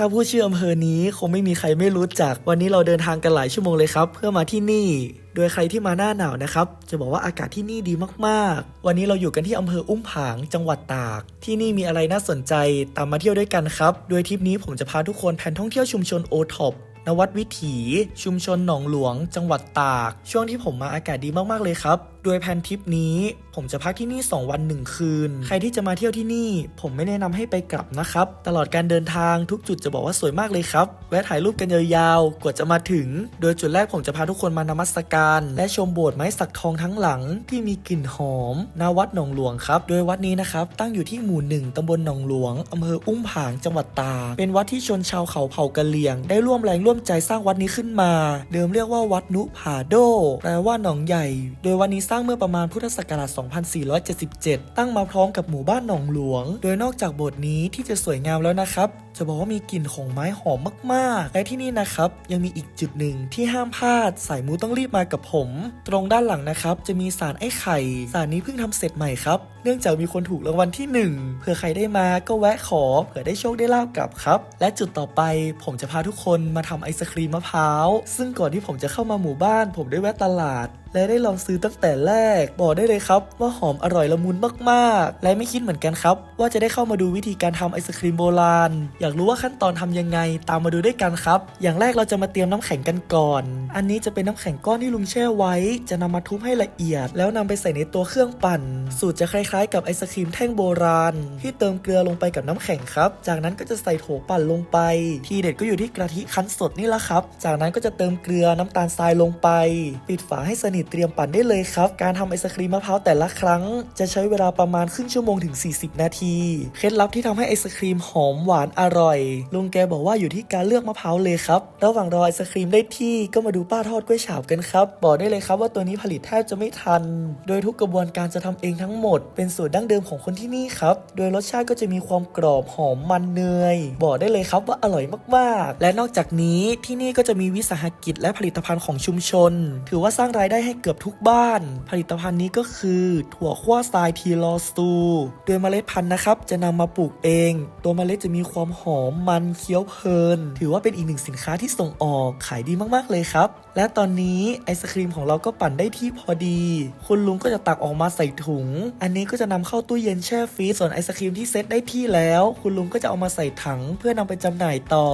ถ้าพูดชื่ออำเภอนี้คงไม่มีใครไม่รู้จัก วันนี้เราเดินทางกันหลายชั่วโมงเลยครับ เพื่อมาที่นี่ โดยใครที่มาหน้าหนาวนะครับ จะบอกว่าอากาศที่นี่ดีมาก ๆ วันนี้เราอยู่กันที่อำเภออุ้มผาง จังหวัดตาก ที่นี่มีอะไรน่าสนใจตามมาเที่ยวด้วยกันครับ โดยทริปนี้ผมจะพาทุกคนแผนท่องเที่ยวชุมชนโอท็อปนวัดวิถี ชุมชนหนองหลวง จังหวัดตาก ช่วงที่ผมมาอากาศดีมาก ๆ เลยครับ ดยแผนทริปนี้ ผมจะพักที่นี่ 2 วัน 1 คืน ใครที่จะมาเที่ยวที่นี่ ผมไม่แนะนำให้ไปกลับนะครับ ตลอดการเดินทางทุกจุดจะบอกว่าสวยมากเลยครับ แวะถ่ายรูปกันยาวๆ กว่าจะมาถึง โดยจุดแรกผมจะพาทุกคนมานมัสการ และชมโบสถ์ไม้สักทองทั้งหลังที่มีกลิ่นหอมณวัดหนองหลวงครับ โดยวัดนี้นะครับตั้งอยู่ที่หมู่หนึ่งตำบลหนองหลวงอำเภออุ้มผางจังหวัดตาก เป็นวัดที่ชนชาวเขาเผ่ากะเหรี่ยง ได้ร่วมแรงร่วมใจสร้างวัดนี้ขึ้นมา เดิมเรียกว่าวัดนุผาโด แปลว่าหนองใหญ่ โดยวันนี้สร้างเมื่อประมาณพุทธศักราช 2477 ตั้งมาพร้อมกับหมู่บ้านหนองหลวง โดยนอกจากโบสถ์นี้ที่จะสวยงามแล้วนะครับ จะบอกว่ามีกลิ่นของไม้หอมมากๆ และที่นี่นะครับ ยังมีอีกจุดหนึ่งที่ห้ามพลาด สายมูต้องรีบมากับผม ตรงด้านหลังนะครับ จะมีสารไอ้ไข่สารนี้เพิ่งทำเสร็จใหม่ครับ เนื่องจากมีคนถูกรางวัลที่หนึ่งเผื่อใครได้มาก็แวะขอเผื่อได้โชคได้ลาบกลับครับ และจุดต่อไปผมจะพาทุกคนมาทำไอศครีมมะพร้าวซึ่งก่อนที่ผมจะเข้ามาหมู่บ้าน ผมได้แวะตลาดและได้ลองซื้อตั้งแต่แรก บอกได้เลยครับ ว่าหอมอร่อยละมุนมากๆ และไม่คิดเหมือนกันครับ ว่าจะได้เข้ามาดูวิธีการทำไอศครีมโบราณอยาากรู้ว่าขั้นตอนทำยังไงตามมาดูด้วยกันครับ อย่างแรกเราจะมาเตรียมน้ำแข็งกันก่อน อันนี้จะเป็นน้ำแข็งก้อนที่ลุงแช่ไว้ จะนำมาทุบให้ละเอียด แล้วนำไปใส่ในตัวเครื่องปั่น สูตรจะคล้ายๆ กับไอศครีมแท่งโบราณ ที่เติมเกลือลงไปกับน้ำแข็งครับ จากนั้นก็จะใส่โถปั่นลงไป ทีเด็ดก็อยู่ที่กะทิคั้นสดนี่แหละครับ จากนั้นก็จะเติมเกลือน้ำตาลทรายลงไป ปิดฝาให้สนิทเตรียมปั่นได้เลยครับ การทำไอศครีมมะพร้าวแต่ละครั้ง จะใช้เวลาประมาณครึ่งชั่วโมงถึง 40 นาที เคล็ดลับที่ทำให้ไอศครีมหอมหวานอร่อยลุงแกบอกว่าอยู่ที่การเลือกมะพร้าวเลยครับ ระหว่างรอไอศครีมได้ที่ก็มาดูป้าทอดกล้วยฉาบกันครับ บอกได้เลยครับว่าตัวนี้ผลิตแทบจะไม่ทัน โดยทุกกระบวนการจะทำเองทั้งหมด เป็นสูตรดั้งเดิมของคนที่นี่ครับ โดยรสชาติก็จะมีความกรอบหอมมันเนย บอกได้เลยครับว่าอร่อยมากๆ และนอกจากนี้ที่นี่ก็จะมีวิสาหกิจและผลิตภัณฑ์ของชุมชน ถือว่าสร้างรายได้ให้เกือบทุกบ้าน ผลิตภัณฑ์นี้ก็คือถั่วคั่วทรายทีลอสตู โดยเมล็ดพันธุ์นะครับจะนำมาปลูกเอง ตัวเมล็ดจะมีความหอมมันเคี้ยวเพลิน ถือว่าเป็นอีกหนึ่งสินค้าที่ส่งออกขายดีมากๆเลยครับ และตอนนี้ไอศครีมของเราก็ปั่นได้ที่พอดี คุณลุงก็จะตักออกมาใส่ถุง อันนี้ก็จะนำเข้าตู้เย็นแช่ฟรีส่วนไอศครีมที่เซตได้ที่แล้ว คุณลุงก็จะเอามาใส่ถัง เพื่อนำไปจำหน่ายต่อ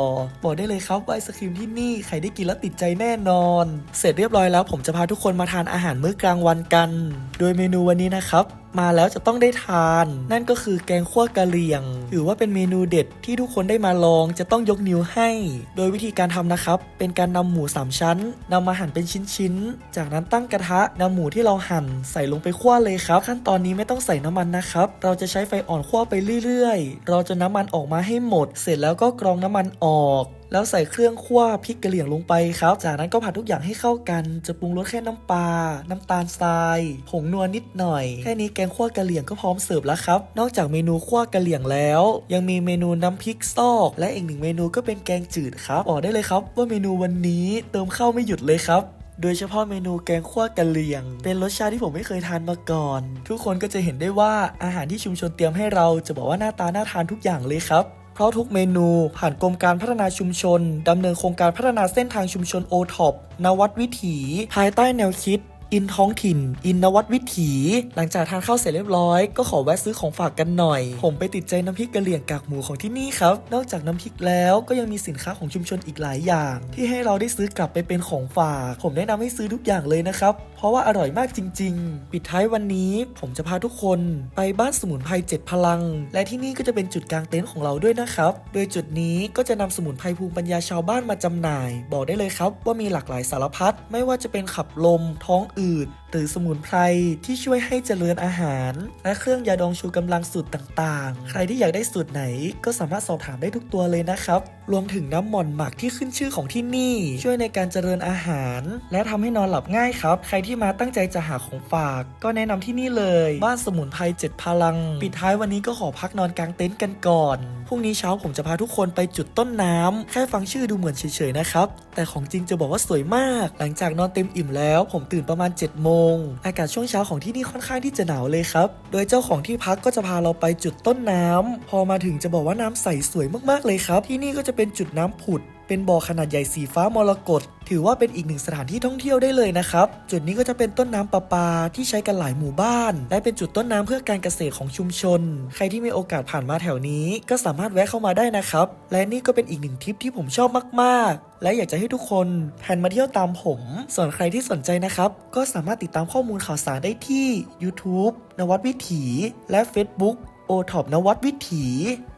บอกได้เลยครับว่าไอศครีมที่นี่ใครได้กินแล้วติดใจแน่นอน เสร็จเรียบร้อยแล้วผมจะพาทุกคนมาทานอาหารมื้อกลางวันกัน โดยเมนูวันนี้นะครับ มาแล้วจะต้องได้ทาน นั่นก็คือแกงคั่วกะเหรี่ยง ถือว่าเป็นเมนูเด็ดที่ทุกคนได้มาลองจะต้องยกนิ้วให้ โดยวิธีการทำนะครับ เป็นการนำหมู 3 ชั้นนำมาหั่นเป็นชิ้นๆ จากนั้นตั้งกระทะนำหมูที่เราหั่นใส่ลงไปคั่วเลยครับ ขั้นตอนนี้ไม่ต้องใส่น้ำมันนะครับ เราจะใช้ไฟอ่อนคั่วไปเรื่อยๆเราจะน้ำมันออกมาให้หมด เสร็จแล้วก็กรองน้ำมันออก แล้วใส่เครื่องคั่วพริกกระเหรี่ยงลงไปครับ จากนั้นก็ผัดทุกอย่างให้เข้ากัน จะปรุงรสแค่น้ำปลา น้ำตาลทราย ผงนัวนิดหน่อย แค่นี้แกงคั่วกระเหรี่ยงก็พร้อมเสิร์ฟแล้วครับ นอกจากเมนูคั่วกระเหรี่ยงแล้ว ยังมีเมนูน้ำพริกซอก และอีกหนึ่งเมนูก็เป็นแกงจืดครับ บอกได้เลยครับ ว่าเมนูวันนี้เติมข้าวไม่หยุดเลยครับโดยเฉพาะเมนูแกงคั่วกะเหรี่ยง เป็นรสชาติที่ผมไม่เคยทานมาก่อน ทุกคนก็จะเห็นได้ว่าอาหารที่ชุมชนเตรียมให้เราจะบอกว่าหน้าตาน่าทานทุกอย่างเลยครับ เพราะทุกเมนูผ่านกรมการพัฒนาชุมชนดำเนินโครงการพัฒนาเส้นทางชุมชนโอท็อปนวัดวิถี ภายใต้แนวคิด อินท้องถิ่น อินนวัดวิถี หลังจากทานข้าวเสร็จเรียบร้อย ก็ขอแวะซื้อของฝากกันหน่อย ผมไปติดใจน้ำพริกกะเหรี่ยงกากหมูของที่นี่ครับ นอกจากน้ำพริกแล้วก็ยังมีสินค้าของชุมชนอีกหลายอย่าง ที่ให้เราได้ซื้อกลับไปเป็นของฝาก ผมแนะนำให้ซื้อทุกอย่างเลยนะครับเพราะว่าอร่อยมากจริง ๆ ปิดท้ายวันนี้ผมจะพาทุกคนไปบ้านสมุนไพรเจ็ดพลัง และที่นี่ก็จะเป็นจุดกลางเต็นท์ของเราด้วยนะครับ โดยจุดนี้ก็จะนำสมุนไพรภูมิปัญญาชาวบ้านมาจำหน่าย บอกได้เลยครับว่ามีหลากหลายสารพัดไม่ว่าจะเป็นขับลม ท้องอืด หรือสมุนไพรที่ช่วยให้เจริญอาหาร และเครื่องยาดองชูกำลังสูตรต่างๆ ใครที่อยากได้สูตรไหน ก็สามารถสอบถามได้ทุกตัวเลยนะครับ รวมถึงน้ำหม่อนหมักที่ขึ้นชื่อของที่นี่ ช่วยในการเจริญอาหาร และทำให้นอนหลับง่ายครับ ใครที่มาตั้งใจจะหาของฝาก ก็แนะนำที่นี่เลย บ้านสมุนไพรเจ็ดพลัง ปิดท้ายวันนี้ก็ขอพักนอนกลางเต็นท์กันก่อนพรุ่งนี้เช้าผมจะพาทุกคนไปจุดต้นน้ำแค่ฟังชื่อดูเหมือนเฉยๆนะครับ แต่ของจริงจะบอกว่าสวยมาก หลังจากนอนเต็มอิ่มแล้ว ผมตื่นประมาณ7จ็ดโมงง อากาศช่วงเช้าของที่นี่ค่อนข้างที่จะหนาวเลยครับ โดยเจ้าของที่พักก็จะพาเราไปจุดต้นน้ำพอมาถึงจะบอกว่าน้ำใสสวยมากๆเลยครับ ที่นี่ก็จะเป็นจุดน้ำผุดเป็นบ่อขนาดใหญ่สีฟ้ามรกต ถือว่าเป็นอีกหนึ่งสถานที่ท่องเที่ยวได้เลยนะครับ จุดนี้ก็จะเป็นต้นน้ำประปาที่ใช้กันหลายหมู่บ้าน และเป็นจุดต้นน้ำเพื่อการเกษตรของชุมชน ใครที่มีโอกาสผ่านมาแถวนี้ ก็สามารถแวะเข้ามาได้นะครับ และนี่ก็เป็นอีกหนึ่งทริปที่ผมชอบมาก ๆ และอยากจะให้ทุกคนแพนมาเที่ยวตามผม ส่วนใครที่สนใจนะครับ ก็สามารถติดตามข้อมูลข่าวสารได้ที่ YouTube นวัดวิถี และ Facebook โอท็อปนวัดวิถี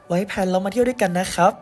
ไว้แพนเรามาเที่ยวด้วยกันนะครับ